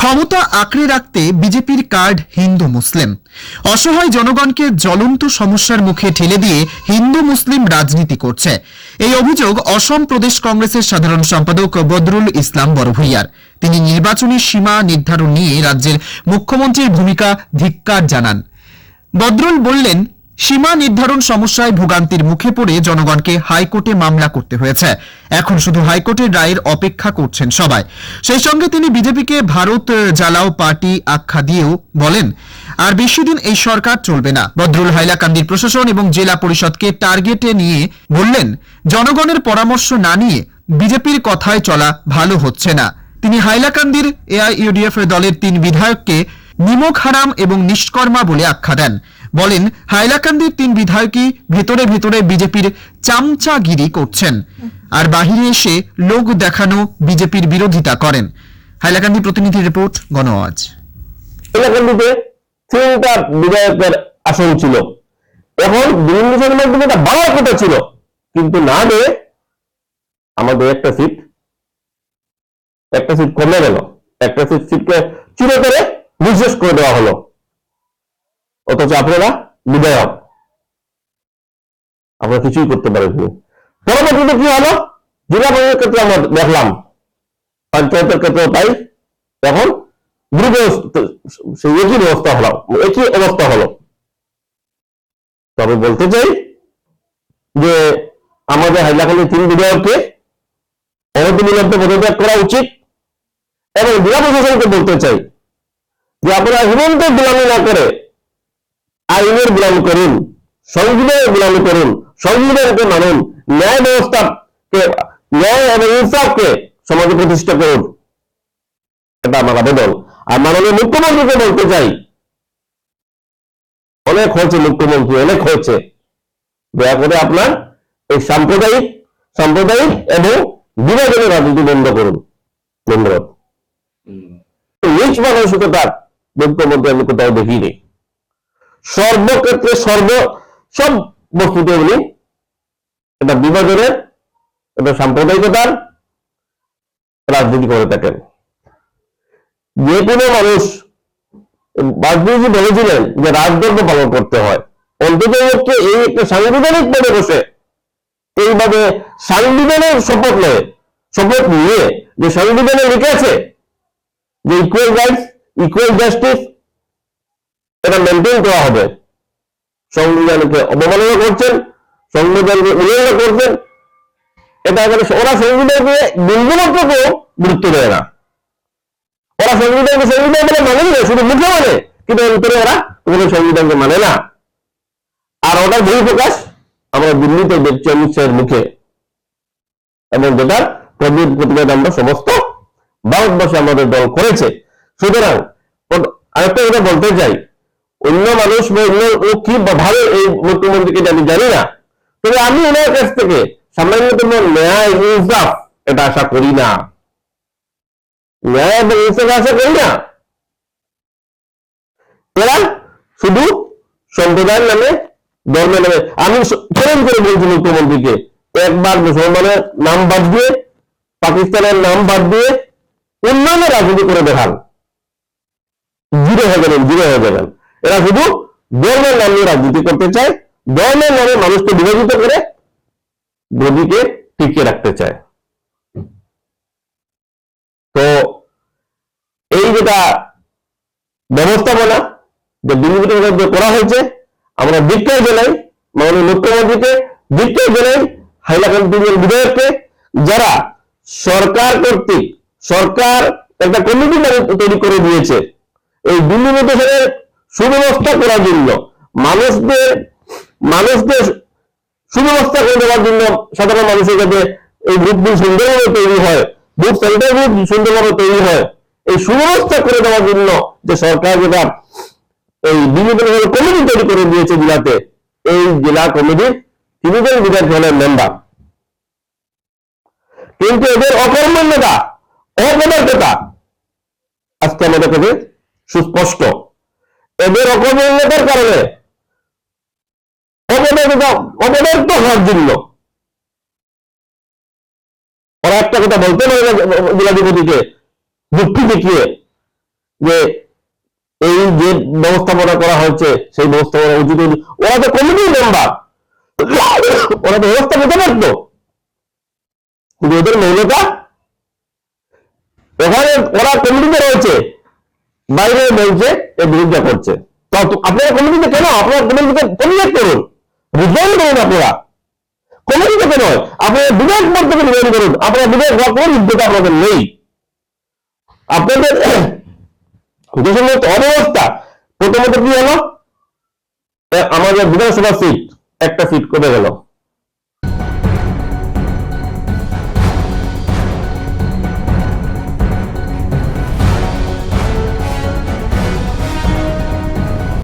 ক্ষমতা আঁকড়ে রাখতে বিজেপির কার্ড হিন্দু মুসলিম। অসহায় জনগণকে জ্বলন্ত সমস্যার মুখে ঠেলে দিয়ে হিন্দু মুসলিম রাজনীতি করছে। এই অভিযোগ অসম প্রদেশ কংগ্রেসের সাধারণ সম্পাদক বদরুল ইসলাম বড়ভূইয়ার তিনি নির্বাচনী সীমা নির্ধারণ নিয়ে রাজ্যের মুখ্যমন্ত্রীর ভূমিকা ধিক্কার জানান। বদরুল বললেন সীমা নির্ধারণ সমস্যায় ভোগান্তির মুখে পড়ে জনগণকে হাইকোর্টে মামলা করতে হয়েছে। এখন শুধু হাইকোর্টের রায়ের অপেক্ষা করছেন সবাই। সেই সঙ্গে তিনি বিজেপিকে ভারত জ্বালাও পার্টি আখ্যা দিয়েও বলেন, আর বেশি দিন এই সরকার চলবে না। বদরুল হাইলাকান্দির প্রশাসন এবং জেলা পরিষদকে টার্গেটে নিয়ে বললেন, জনগণের পরামর্শ না নিয়ে বিজেপির কথায় চলা ভালো হচ্ছে না। তিনি হাইলাকান্দির এআইইউডিএফ দলের তিন বিধায়ককে নিমক হারাম এবং নিষ্কর্মা বলে আখ্যা দেন। বলেন, হাইলাকান্দির তিন বিধায়কই ভেতরে ভেতরে বিজেপির চামচাগিরি করছেন। আর বাহিরে এসে লোক দেখানো বিজেপির বিরোধিতা করেন। হাইলাকান্দি প্রতিনিধি রিপোর্ট গণআওয়াজ এলাকাটিতে তিনটা বিধায়কের আসন ছিল। এখন বিভিন্ন জনের মাধ্যমে একটা বাড়ার কথা ছিল। কিন্তু না দিয়ে আমাদের একটা সিট একটা সিট কমে গেল। একটা সিট সিটকে চুরে করে নিঃশেষ করে দেওয়া হলো। অথচ আপনারা বিধায়ক। আপনারা কিছুই করতে পারেননি পরবর্তীতে কি হলো? জেলা পরিষদের ক্ষেত্রে আমরা দেখলাম, পঞ্চায়েতের ক্ষেত্রে তাই এখন দ্রুত সেই একই ব্যবস্থা হলো, একই অবস্থা হলো। তবে বলতে চাই যে আমাদের হাইলাকান্দি তিন বিধায়ককে অনতিবিলম্বে পদত্যাগ করা উচিত। এবং জেলা প্রশাসনকে বলতে চাই যে আপনারা হিমন্ত গোলামি না করে আইনের গোলামি করুন সংবিধানের গোলামি করুন সংবিধানকে মানুন ন্যায় ব্যবস্থাকে ন্যায় এবং ইনসাফকে সমাজে প্রতিষ্ঠা করুন। এটা আমার আবেদন আর মাননীয় মুখ্যমন্ত্রীকে বলতে চাই অনেক হয়েছে মুখ্যমন্ত্রী অনেক হয়েছে। দয়া করে আপনার এই সাম্প্রদায়িক সাম্প্রদায়িক এবং বিভাজনের রাজনীতি বন্ধ করুন। ধন্যবাদ। রিচ মানসিকতার মুখ্যমন্ত্রী আমি কোথাও দেখিনি। সর্বক্ষেত্রে সর্ব, সব বস্তুতে উনি এটা বিভাজনের, এটা সাম্প্রদায়িকতার রাজনীতি করে থাকেন। যে কোনো মানুষ, বাজপেয়ীজি বলেছিলেন যে রাজধর্ম পালন করতে হয়। অন্তত পক্ষে এই একটা সাংবিধানিক পদে বসে, এইভাবে সাংবিধানের শপথ নেয়, শপথ নিয়ে যে সংবিধানে লিখে আছে যে ইকুয়াল রাইটস ইকুয়াল জাস্টিস এটা মেনটেন করা হবে। সংবিধানকে অবমাননা করছেন, সংবিধানকে উল্লঙ্ঘন করছেন। এটা এখানে ওরা সংবিধানকে বিন্দুমাত্র কেউ গুরুত্ব দেয় না। ওরা সংবিধানকে সংবিধান বলে মানে না শুধু মুখে মানে কিন্তু অন্তরে ওরা কোনো সংবিধানকে মানে না। আর ওটা বই প্রকাশ আমরা দিল্লিতে দেখছি অমিত শাহের মুখে। এবং যেটার প্রতিবাদ প্রতিবাদ আমরা সমস্ত ভারতবর্ষে আমাদের দল করেছে। সুতরাং আরেকটা কথা বলতে চাই। অন্য মানুষ বা অন্য ও কি ভাবে এই মুখ্যমন্ত্রীকে আমি জানি? না। তবে আমি ওনার কাছ থেকে সামান্যতম ন্যায় ইনসাফ এটা আশা করি না। ন্যায় এবং ইনসাফ আশা করি না। এরা শুধু সম্প্রদায়ের নামে, ধর্মের নামে। আমি ফোন করে বলছি মুখ্যমন্ত্রীকে একবার মুসলমানের নাম বাদ দিয়ে, পাকিস্তানের নাম বাদ দিয়ে উন্নয়নের রাজনীতি করে দেখান। জিরো হয়ে গেলেন, জিরো হয়ে যাবেন এরা শুধু ধর্মের নাম নিয়ে রাজনীতি করতে চায়, ধর্মের নামে মানুষকে বিভাজিত করে গদিকে টিকিয়ে রাখতে চায়। তো এই যেটা ব্যবস্থাপনা, যে বিনিয়োগের মধ্যে করা হয়েছে, আমরা ধিক্কার জানাই মাননীয় মুখ্যমন্ত্রীকে ধিক্কার জানাই হাইলাকান্দির বিধায়ককে, যারা সরকার কর্তৃক, সরকার একটা কমিটি তৈরি করে দিয়েছে। এই দিল্লি নির্দেশনের সুব্যবস্থা করার জন্য। মানুষদের মানুষদের সুব্যবস্থা করে দেওয়ার জন্য সাধারণ মানুষের কাছে এই বুথগুলি সুন্দরভাবে তৈরি হয় বুথ সেন্টারগুলো সুন্দরভাবে তৈরি হয়, এই সুব্যবস্থা করে দেওয়ার জন্য যে সরকার যেটা এই বিভিন্ন কমিটি তৈরি করে দিয়েছে জেলাতে, এই জেলা কমিটির তিনজন বিধায়ক হলেন মেম্বার কিন্তু এদের অকর্মণ্যতা, অপদার্থতা আজকে আমাদের কাছে সুস্পষ্ট। এদের অকর্মণ্যতার কারণে অপদার্থ হওয়ার জন্য ওরা একটা কথা বলতে পারে যুক্তি দেখিয়ে যে এই যে ব্যবস্থাপনা করা হয়েছে, সেই ব্যবস্থাপনা উচিত ওরা তো কমিটির মেম্বার ওরা তো ব্যবস্থা করতে পারতো। কিন্তু ওদের মৌলতা ওখানে ওরা কমিটিতে রয়েছে, বাইরে বলছে এর বিরোধিতা করছে। তো আপনারা কমিটিতে কেন? আপনারা কমিটিতে কমিটি করুন। রিজাইন করুন আপনারা। কমিটি থেকে নয় আপনারা বিধায়ক পদ থেকে রিজাইন করুন। আপনারা বিধায়ক হওয়ার কোনো যোগ্যতা আপনাদের নেই। আপনাদের দেশের মধ্যে অব্যবস্থা প্রথমত কি হলো? আমাদের বিধানসভা সিট একটা সিট কমে গেল।